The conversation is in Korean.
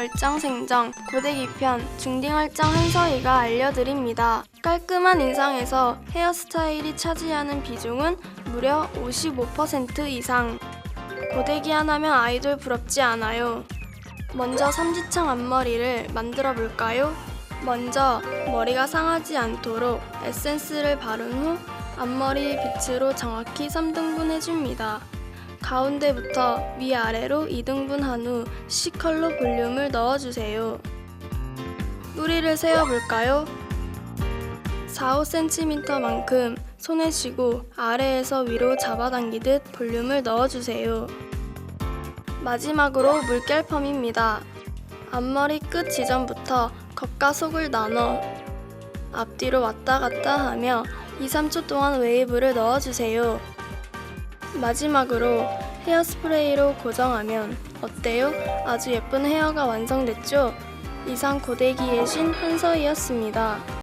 얼짱 생정, 고데기 편, 중딩 얼짱 한서희가 알려드립니다. 깔끔한 인상에서 헤어스타일이 차지하는 비중은 무려 55% 이상. 고데기 하나면 아이돌 부럽지 않아요. 먼저 삼지창 앞머리를 만들어 볼까요? 먼저 머리가 상하지 않도록 에센스를 바른 후 앞머리 빛으로 정확히 3등분 해줍니다. 가운데부터 위아래로 2등분 한 후 C컬러 볼륨을 넣어주세요. 뿌리를 세어볼까요? 4, 5cm만큼 손에 쥐고 아래에서 위로 잡아당기듯 볼륨을 넣어주세요. 마지막으로 물결 펌입니다. 앞머리 끝 지점부터 겉과 속을 나눠 앞뒤로 왔다 갔다 하며 2, 3초 동안 웨이브를 넣어주세요. 마지막으로 헤어스프레이로 고정하면 어때요? 아주 예쁜 헤어가 완성됐죠? 이상 고데기의 신 한서희였습니다.